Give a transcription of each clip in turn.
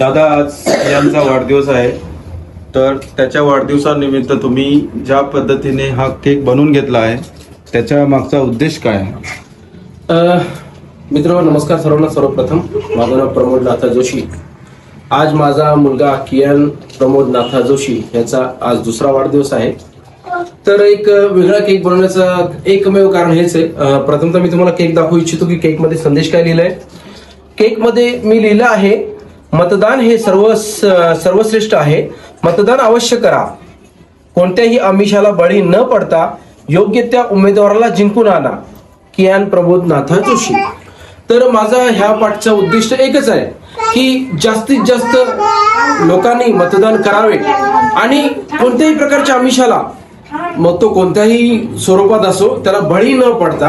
दादा आज यांचा वाढदिवस आहे. तर त्याच्या वाढदिवसानिमित्त तुम्ही ज्या पद्धतीने हा केक बनवून घेतला आहे त्याच्या मागचा उद्देश काय आहे? मित्र नमस्कार सर्वांना. सर्वप्रथम माझं नाव प्रमोद नाथा जोशी. आज माझा मुलगा कियान प्रमोद नाथा जोशी याचा आज दुसरा वाढदिवस आहे. तर एक वेगळा केक बनवण्याचं एकमेव कारण हेच आहे. प्रथमतः मी तुम्हाला केक दाखवू इच्छितो की केकमध्ये संदेश काय लिहिलाय. केकमध्ये मी लिहिलं आहे मतदान हे सर्व सर्वश्रेष्ठ आहे. मतदान अवश्य करा. कोणत्याही आमिषाला बळी न पडता योग्य त्या उमेदवाराला जिंकून आणा. कियान प्रबोधनाथ जोशी. तर माझा ह्या पाठचा उद्दिष्ट एकच आहे की जास्तीत जास्त लोकांनी मतदान करावे. आणि कोणत्याही प्रकारच्या आमिषाला मग तो कोणत्याही स्वरूपात असो त्याला बळी न पडता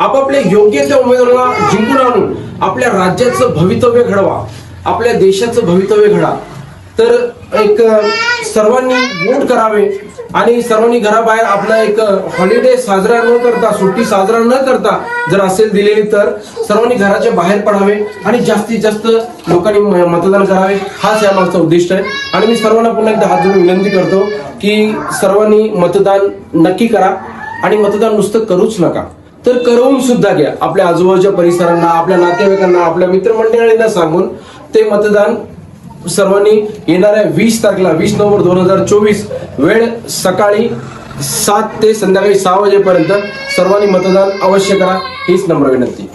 आपापल्या योग्य त्या उमेदवाराला जिंकून आणून आपल्या राज्याचं भवितव्य घडवा. आपल्या देशाचं भवितव्य घडा. तर एक सर्वांनी वोट करावे आणि सर्वांनी घराबाहेर आपला एक हॉलिडे साजरा न करता सुट्टी साजरा न करता जर असेल दिलेली तर सर्वांनी घराच्या बाहेर पडावे आणि जास्तीत जास्त लोकांनी म- मतदान करावे. हाच या मागचा उद्दिष्ट आहे. आणि मी सर्वांना पुन्हा एकदा हात जोडून विनंती करतो की सर्वांनी मतदान नक्की करा आणि मतदान नुसतं करूच नका. तर करवून सुद्धा घ्या. आपल्या आजूबाजूच्या परिसरांना आपल्या नातेवाईकांना आपल्या मित्रमंडळींना सांगून ते मतदान सर्वांनी येणाऱ्या वीस तारखेला वीस नोव्हेंबर दोन हजार चोवीस वेळ सकाळी सात ते संध्याकाळी सहा वाजेपर्यंत सर्वांनी मतदान अवश्य करा हीच नम्र विनंती.